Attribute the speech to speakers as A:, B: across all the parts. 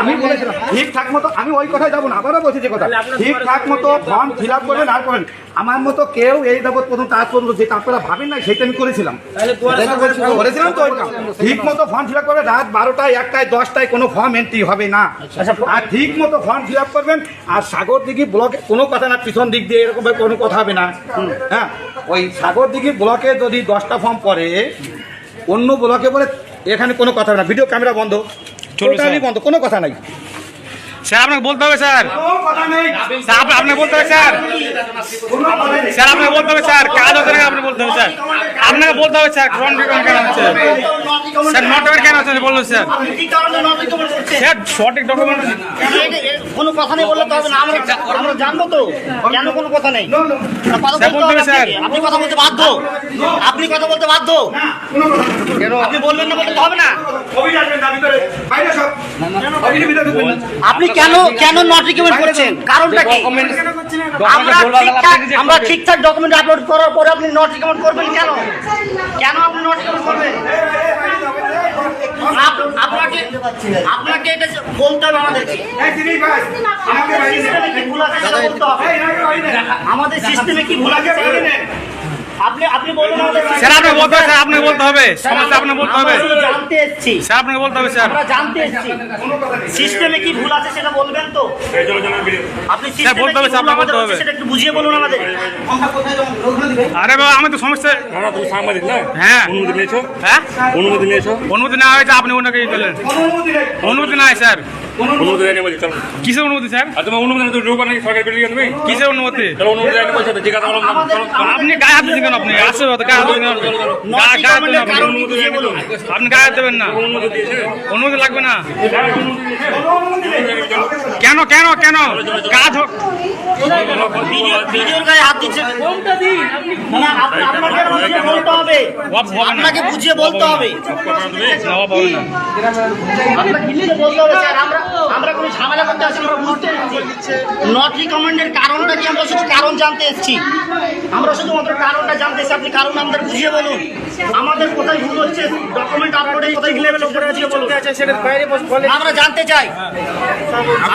A: আমি বলেছিলাম ঠিকঠাক মতো আমি ওই কথায় যাব না আবারও বলছি যে কথা ঠিকঠাক মতো ফর্ম ফিল আপ করবেন আর করবেন আমার মতো কেউ এই যাবৎ প্রথম কাজ পর্যন্ত যেটা আপনারা ভাবেন না সেটা আমি করেছিলাম। করেছিলাম তো ঠিক মতো ফর্ম ফিল আপ করবেন রাত বারোটায় একটায় দশটায় কোনো ফর্ম এন্ট্রি হবে না। আর ঠিক মতো ফর্ম ফিল আপ করবেন আর সাগর দিঘি ব্লকে কোনো কথা না পিছন দিক দিয়ে এরকম কোনো কথা হবে না। হ্যাঁ? ওই সাগর দিঘি ব্লকে যদি দশটা ফর্ম পড়ে অন্য ব্লকে বলে এখানে কোনো কথা হবে না। ভিডিও ক্যামেরা বন্ধ। টোটালি বন্ধ কোনো কথা নাই।
B: স্যার আপনাকে বলতে হবে স্যার। আপনাকে বলতে হবে স্যার। স্যার আপনাকে বলতে হবে স্যার। কাজ হচ্ছে না আপনি বলতে হবে স্যার? আপনাকে বলতে হবে স্যার ফ্রন্ট কেন হচ্ছে? স্যার নট কেন হচ্ছে বলুন স্যার। স্যার সঠিক ডকুমেন্ট
C: কোনো কথা নেই বললে তো হবে না আমরা আমরা জানব তো কেন কোনো কথা নেই। আপনি কথা বলতে বাধ্য আপনি কথা বলতে বাধ্য আপনি বলবেন না বলতে হবে না
A: অভিযোগ আসবেন না ভিতরে বাইরে সব অভিযোগ ভিতরে ঢুকবেন না।
C: আপনি কেন কেন নট রিকমেন্ড করছেন কারণটা কি আমরা ঠিকঠাক আমরা ঠিকঠাক ডকুমেন্ট আপলোড করার পরে আপনি নট রিকমেন্ড করবেন কেন কেন আপনি নট রিকমেন্ড করবেন আপনাকে আপনাকে এটা বলতে হবে আমাদেরকে। আমাদের সিস্টেমে কি ভুল আছে। আপনি আপনি বলুন
B: স্যার আপনাকে বলতে হবে স্যার বলতে হবে। সমস্যা বলতে হবে।
C: জানতে এসেছি।
B: স্যার আপনাকে বলতে হবে স্যার।
C: আমরা জানতে এসেছি। সিস্টেমে কি ভুল আছে সেটা বলবেন তো? আপনি
B: স্যার, বলতে হবে, স্যার,
C: ভুল
B: আপনাকে
C: আমাদের
B: বলতে হবে।
C: সেটা একটু বুঝিয়ে বলুন আমাদের।
B: আরে বাবা আমি তো সমস্যা
D: না তুমি সাংবাদিক না?
B: হ্যাঁ।
D: অনুমতি নিয়েছো?
B: হ্যাঁ?
D: অনুমতি নিয়েছো?
B: অনুমতি না হয়েছে আপনি ওনাকে
A: অনুমতি নেই।
B: স্যার।
D: অনুমতি দেয়নি বলছি চলো।
B: কিসের অনুমতি স্যার?
D: আর তোমার অনুমতি না তুমি ঢুকো নাকি সরকারি বিল্ডিং তুমি?
B: কিসের অনুমতি?
D: অনুমতি দেয়নি বলছো জিজ্ঞাসা করলাম।
B: আপনি গায়ে হাত দিচ্ছেন আপনি তো গায়ে দেবেন আপনি।
C: কারণ কি বুঝিয়ে বলুন।
B: আপনি গায়ে দেবেন না।
D: অনুমতি
B: লাগবে না। কেন কেন কেন? কাজ হোক।
C: আপনাকে বুঝিয়ে বলতে হবে। নট রিকমেন্ডের কারণটা কি? আমরা শুধু কারণ জানতে এসেছি। আমরা শুধুমাত্র কারণটা জানতে এসেছি। আপনি কারণ আমাদের বুঝিয়ে বলুন। আমাদের কোথায় ভুল হচ্ছে? ডকুমেন্ট আপলোডে কোথায় আছে বলুন আমরা জানতে চাই।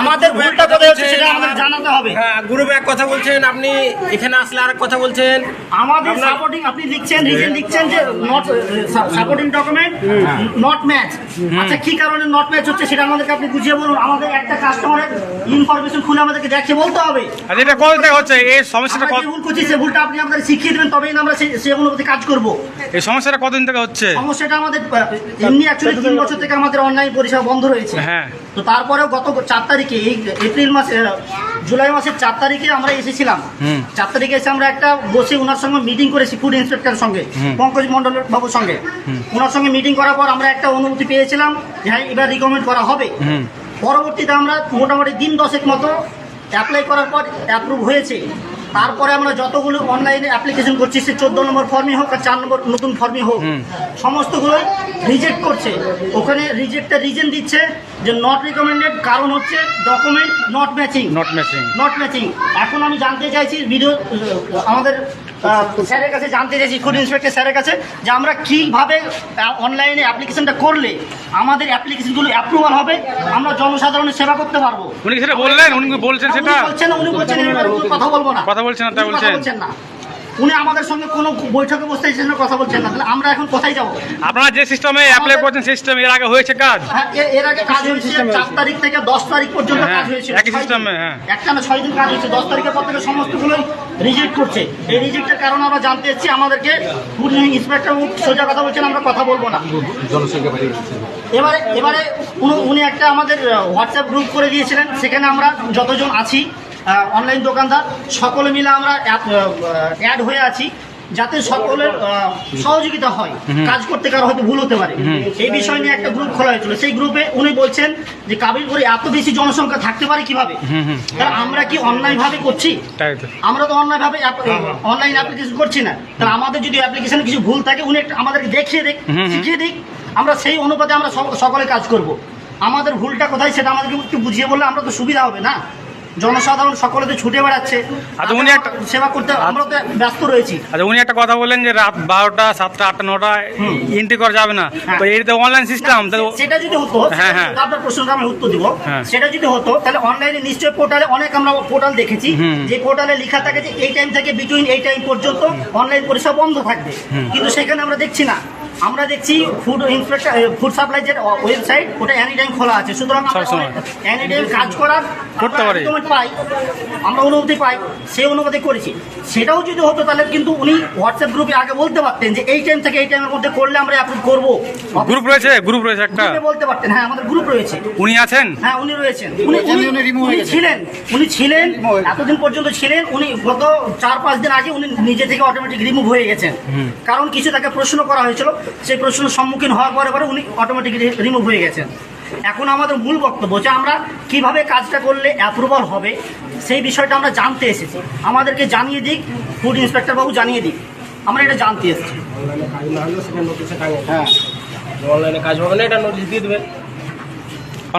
C: আমাদের ভুলটা কোথায় হচ্ছে সেটা আমাদের জানাতে হবে।
E: হ্যাঁ গ্রুপে এক কথা বলছেন আপনি এখানে আসলে আরেক কথা বলছেন।
C: আমাদের সাপোর্টিং আপনি লিখছেন রিজন লিখছেন যে not supporting document not match আচ্ছা কি কারণে নট ম্যাচ হচ্ছে সেটা আমাদেরকে আপনি বুঝিয়ে বলুন। আমাদের একটা কাস্টমারের ইনফরমেশন খুলে আমাদেরকে দেখে বলতে হবে।
B: আর এটা কত থেকে হচ্ছে এই সমস্যাটা
C: আমরা যে ভুল করছি সে ভুলটা আপনি আমাদের শিখিয়ে দেবেন তবেই না আমরা সে- সে কাজ করব।
B: এই সমস্যাটা কতদিন থেকে হচ্ছে?
C: সমস্যাটা আমাদের আহ, এমনি অ্যাকচুয়ালি তিন বছর থেকে আমাদের অনলাইন পরিষেবা বন্ধ রয়েছে।
B: হ্যাঁ।
C: তো তারপরেও গত চার তারিখে এই এপ্রিল মাসে জুলাই মাসের চার তারিখে আমরা এসেছিলাম। চার তারিখে এসে আমরা একটা বসে ওনার সঙ্গে মিটিং করেছি ফুড ইন্সপেক্টরের সঙ্গে পঙ্কজ মন্ডল বাবুর সঙ্গে। ওনার সঙ্গে মিটিং করার পর আমরা একটা অনুমতি পেয়েছিলাম যে হ্যাঁ এবার রিকমেন্ড করা হবে। পরবর্তীতে আমরা মোটামুটি দিন দশেক মতো অ্যাপ্লাই করার পর অ্যাপ্রুভ হয়েছে। তারপরে আমরা যতগুলো অনলাইনে অ্যাপ্লিকেশন করছি সে চোদ্দ নম্বর ফর্মই হোক আর চার নম্বর নতুন ফর্মই হোক সমস্তগুলো রিজেক্ট করছে। ওখানে রিজেক্টটা রিজন দিচ্ছে যে নট রিকমেন্ডেড কারণ হচ্ছে document not matching
B: not matching
C: not matching এখন আমি জানতে চাইছি ভিডিও আমাদের স্যারের কাছে জানতে চাইছি ফুড ইন্সপেক্টর স্যারের কাছে যে আমরা কীভাবে অনলাইনে অ্যাপ্লিকেশনটা করলে আমাদের অ্যাপ্লিকেশনগুলো অ্যাপ্রুভাল হবে আমরা জনসাধারণের সেবা করতে পারব।
B: উনি সেটা বললেন উনি বলছেন সেটা?
C: বলছেন উনি বলছেন কথা বলব না।
B: কথা বলছেন না? বলছেন
C: না। উনি আমাদের সঙ্গে কোনো বৈঠকে বসতে এসেছেন না, কথা বলছেন না। তাহলে আমরা এখন কোথায় যাব?
B: আপনারা যে সিস্টেমে অ্যাপ্লাই করছেন সিস্টেম এর আগে হয়েছে কাজ?
C: হ্যাঁ, এ- এর আগে কাজ হয়েছে চার তারিখ থেকে দশ তারিখ পর্যন্ত
B: হ্যাঁ,
C: কাজ হয়েছে
B: একই সিস্টেমে, হ্যাঁ।
C: একটা না ছয় দিন কাজ হয়েছে দশ তারিখের পর থেকে সমস্তগুলোই রিজেক্ট করছে। এই রিজেক্টের কারণে আমরা জানতে এসেছি আমাদেরকে ইন্সপেক্টর সোজা কথা বলছেন আমরা কথা বলব না। এবারে এবারে উনি- উনি একটা আমাদের হোয়াটসঅ্যাপ গ্রুপ করে দিয়েছিলেন সেখানে আমরা যতজন আছি অনলাইন দোকানদার। সকলে মিলে আমরা অ্যাড হয়ে আছি যাতে সকলের সহযোগিতা হয়। কাজ করতে কারও হয়তো ভুল হতে পারে। এই বিষয় নিয়ে একটা গ্রুপ খোলা হয়েছিল। সেই গ্রুপে উনি বলছেন যে কাবিলপুরে এত বেশি জনসংখ্যা থাকতে পারে কীভাবে? কারণ আমরা কি অন্যায় ভাবে করছি? আমরা তো অনলাইন ভাবে অনলাইন অ্যাপ্লিকেশন করছি না। তাহলে আমাদের যদি অ্যাপ্লিকেশনে কিছু ভুল থাকে উনি আমাদেরকে দেখিয়ে দিক শিখিয়ে দিক। আমরা সেই অনুপাতে আমরা সকলে কাজ করব। আমাদের ভুলটা কোথায় সেটা আমাদেরকে একটু বুঝিয়ে বললে আমরা তো সুবিধা হবে না? জনসাধারণ সকলে তো ছুটে বেড়াচ্ছে।
B: আচ্ছা, উনি একটা-
C: সেবা করতে আমরা তো ব্যস্ত রয়েছি।
B: আচ্ছা উনি একটা কথা বললেন যে রাত বারোটা সাতটা আটটা নটা এন্ট্রি করা যাবে না।
C: হ্যাঁ।
B: তো এটা তো অনলাইন সিস্টেম
C: সেটা যদি হতো
B: হ্যাঁ, হ্যাঁ।
C: আপনার প্রশ্নটা আমি উত্তর দিব।
B: হ্যাঁ।
C: সেটা যদি হতো তাহলে অনলাইনে নিশ্চয়ই পোর্টালে অনেক আমরা পোর্টাল দেখেছি। যে পোর্টালে লেখা থাকে যে এই টাইম থেকে বিটুইন এই টাইম পর্যন্ত অনলাইন পরিষেবা বন্ধ থাকবে। কিন্তু সেখানে আমরা দেখছি না। আমরা দেখছি ফুড ইন্সপেক্টর ফুড সাপ্লাই যে ওয়েবসাইট ওটা এনি টাইম খোলা আছে। সুতরাং। এনি টাইম কাজ করার
B: করতে পারি।
C: অনুমতি পাই আমরা অনুমতি পাই সেই অনুমতি করেছি। সেটাও যদি হতো তাহলে কিন্তু উনি হোয়াটসঅ্যাপ গ্রুপে আগে বলতে পারতেন যে এই টাইম থেকে এই টাইমের মধ্যে করলে আমরা অ্যাপ্রুভ করব।
B: গ্রুপ রয়েছে? গ্রুপ রয়েছে একটা?
C: বলতে পারতেন হ্যাঁ আমাদের গ্রুপ রয়েছে।
B: উনি আছেন?
C: হ্যাঁ উনি রয়েছেন। উনি উনি- উনি ছিলেন উনি ছিলেন এতদিন পর্যন্ত ছিলেন উনি গত চার পাঁচ দিন আগে উনি নিজে থেকে অটোমেটিক রিমুভ হয়ে গেছেন। কারণ কিছু তাকে প্রশ্ন করা হয়েছিল সেই প্রশ্নের সম্মুখীন হওয়ার পরে পরে উনি অটোমেটিক রিমুভ হয়ে গেছেন। এখন আমাদের মূল বক্তব্য যে আমরা কীভাবে কাজটা করলে অ্যাপ্রুভাল হবে সেই বিষয়টা আমরা জানতে এসেছি। আমাদেরকে জানিয়ে দিক ফুড ইন্সপেক্টর বাবু জানিয়ে দিক। আমরা এটা জানতে এসেছি।
E: হ্যাঁ। অনলাইনে কাজ হবে না এটা নোটিশ দিয়ে দেবেন।